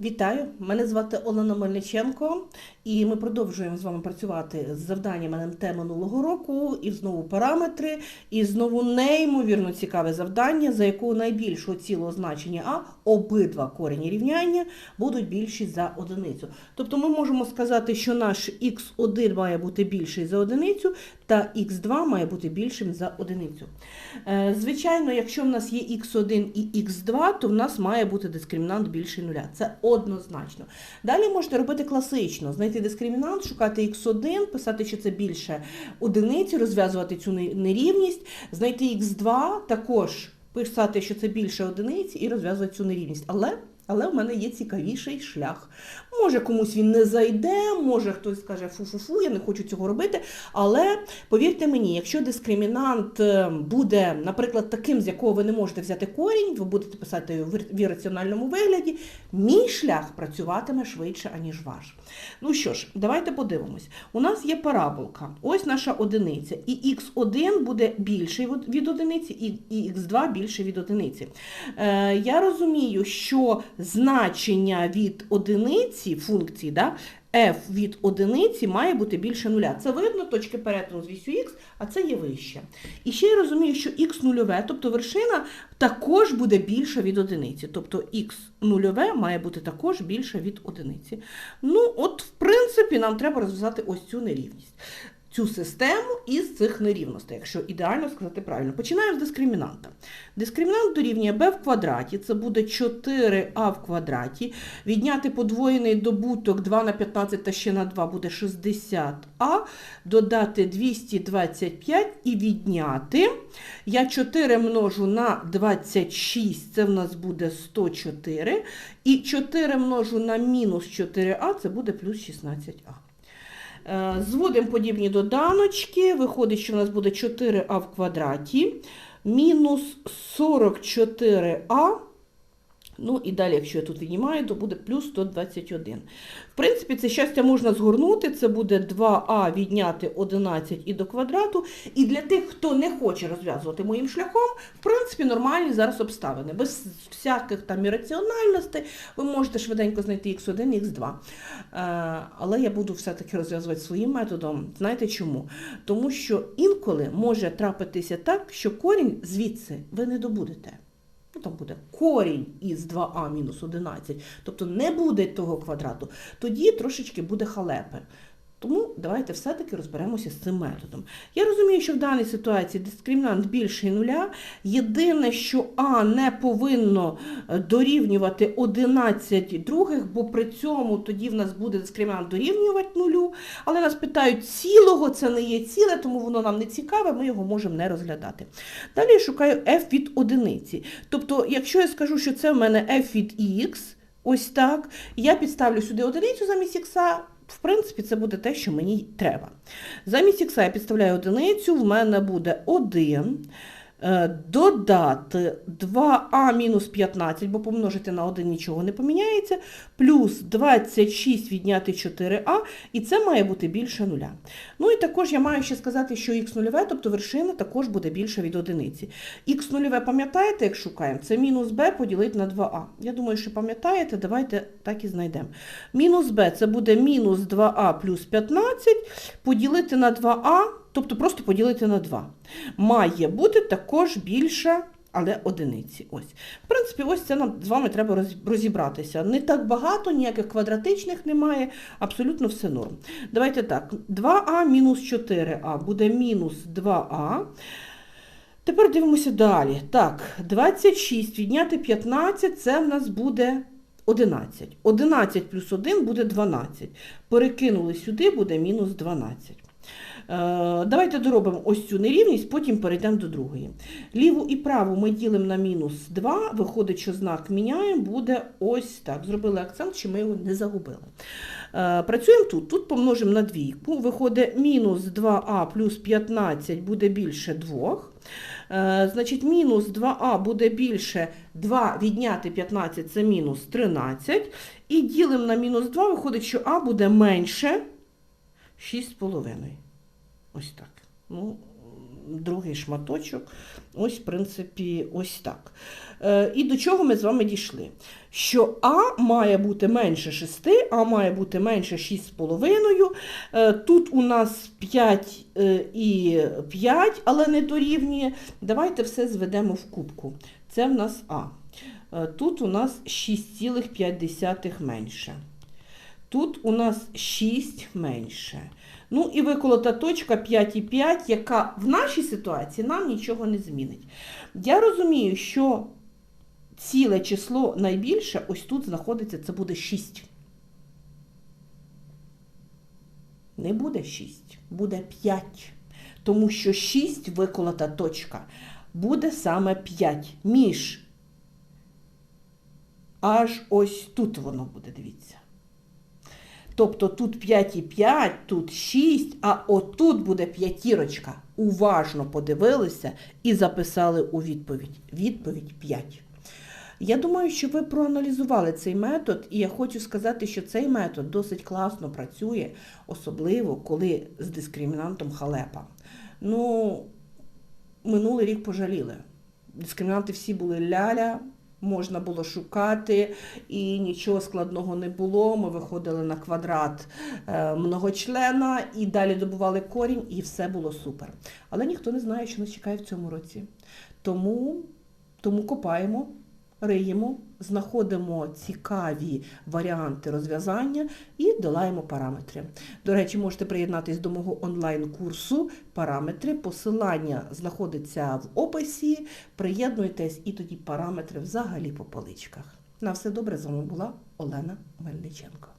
Вітаю! Мене звати Олена Мельниченко, і ми продовжуємо з вами працювати з завданнями НМТ минулого року, і знову параметри, і знову неймовірно цікаве завдання, за якого найбільшого цілого значення А обидва корені рівняння будуть більші за одиницю. Тобто ми можемо сказати, що наш х1 має бути більший за одиницю, та х2 має бути більшим за одиницю. Е, Звичайно, якщо в нас є x1 і x2, то в нас має бути дискримінант більший нуля. Це однозначно. Далі можете робити класично: знайти дискримінант, шукати x1, писати, що це більше одиниці, розв'язувати цю нерівність, знайти x2, також писати, що це більше одиниці, і розв'язувати цю нерівність. Але але в мене є цікавіший шлях. Може, комусь він не зайде, може хтось скаже фу-фу-фу, я не хочу цього робити. Але повірте мені, якщо дискримінант е, буде, наприклад, таким, з якого ви не можете взяти корінь, ви будете писати в ір- ірраціональному вигляді, мій шлях працюватиме швидше, аніж ваш. Ну що ж, давайте подивимось. У нас є параболка. Ось наша одиниця. І х1 буде більший від- одиниці, і, і х2 більше від одиниці. Е, я розумію, що значення від одиниці функції, да, f від одиниці має бути більше нуля. Це видно, точки перетину з вісю х, а це є вище. І ще я розумію, що х нульове, тобто вершина, також буде більша від одиниці. Тобто х нульове має бути також більше від одиниці. Ну, от, в принципі, нам треба розв'язати ось цю нерівність. Цю систему із цих нерівностей, якщо ідеально сказати правильно. Починаємо з дискримінанта. Дискримінант дорівнює b в квадраті, це буде 4а в квадраті. Відняти подвоєний добуток 2 на 15 та ще на 2 буде 60а. Додати 225 і відняти. Я 4 множу на 26, це в нас буде 104. І 4 множу на мінус 4а, це буде плюс 16а. Е, Зводимо подібні доданочки. Виходить, що в нас буде 4а в квадраті, мінус 44а. Ну і далі, якщо я тут віднімаю, то буде плюс 121. В принципі, це щастя можна згорнути. Це буде 2а відняти 11 і до квадрату. І для тих, хто не хоче розв'язувати моїм шляхом, в принципі, нормальні зараз обставини. Без всяких там ірраціональностей ви можете швиденько знайти x1 і x2. Е, Але я буду все-таки розв'язувати своїм методом. Знаєте чому? Тому що інколи може трапитися так, що корінь звідси ви не добудете. Там буде корінь із 2а мінус 11, тобто не буде того квадрату, тоді трошечки буде халепи. Тому давайте все-таки розберемося з цим методом. Я розумію, що в даній ситуації дискримінант більший нуля. Єдине, що А не повинно е, дорівнювати 11 других, бо при цьому тоді в нас буде дискримінант дорівнювати нулю. Але нас питають цілого, це не є ціле, тому воно нам не цікаве, ми його можемо не розглядати. Далі я шукаю f від одиниці. Тобто, якщо я скажу, що це в мене f від x, ось так, я підставлю сюди одиницю замість х, в принципі, це буде те, що мені треба. Замість X я підставляю одиницю, в мене буде 1. Е, Додати 2а мінус 15, бо помножити на 1 нічого не поміняється, плюс 26 відняти 4а, і це має бути більше нуля. Ну і також я маю ще сказати, що х нульове, тобто вершина також буде більша від одиниці. Х нульове пам'ятаєте, як шукаємо? Це мінус b поділити на 2а. Я думаю, що пам'ятаєте, давайте так і знайдемо. Мінус b це буде мінус 2а плюс 15 поділити на 2а, тобто просто поділити на 2. Має бути також більша але одиниці. Ось. В принципі, ось це нам з вами треба розібратися. Не так багато, ніяких квадратичних немає, абсолютно все норм. Давайте так, 2а мінус 4а буде мінус 2а. Тепер дивимося далі. Так, 26 відняти 15, це в нас буде 11. 11 плюс 1 буде 12. Перекинули сюди, буде мінус 12. Е, Давайте доробимо ось цю нерівність, потім перейдемо до другої. Ліву і праву ми ділимо на мінус 2, виходить, що знак міняємо, буде ось так. Зробили акцент, чи ми його не загубили. Е, Працюємо тут. Тут помножимо на двійку. Виходить мінус 2а плюс 15 буде більше 2. Е, Значить, мінус 2а буде більше 2 відняти 15 це мінус 13. І ділимо на мінус 2, виходить, що а буде менше 6,5. Ось так. Ну, другий шматочок. Ось, в принципі, ось так. Е, І до чого ми з вами дійшли? Що А має бути менше 6, А має бути менше 6,5. Е, Тут у нас 5 е, і 5, але не дорівнює. Давайте все зведемо в кубку. Це в нас А. Е, Тут у нас 6,5 менше. Тут у нас 6 менше. Ну і виколота точка 5,5, яка в нашій ситуації нам нічого не змінить. Я розумію, що ціле число найбільше ось тут знаходиться, це буде 6. Не буде 6, буде 5. Тому що 6 виколота точка буде саме 5. Між аж ось тут воно буде, дивіться. Тобто тут 5,5, тут 6, а отут буде п'ятірочка. Уважно подивилися і записали у відповідь. Відповідь 5. Я думаю, що ви проаналізували цей метод, і я хочу сказати, що цей метод досить класно працює, особливо коли з дискримінантом халепа. Ну, минулий рік пожаліли. Дискримінанти всі були ляля, можна було шукати, і нічого складного не було. Ми виходили на квадрат е, многочлена і далі добували корінь, і все було супер. Але ніхто не знає, що нас чекає в цьому році. Тому, тому копаємо, риємо, знаходимо цікаві варіанти розв'язання і долаємо параметри. До речі, можете приєднатись до мого онлайн-курсу параметри. Посилання знаходиться в описі. Приєднуйтесь і тоді параметри взагалі по поличках. На все добре з вами була Олена Мельниченко.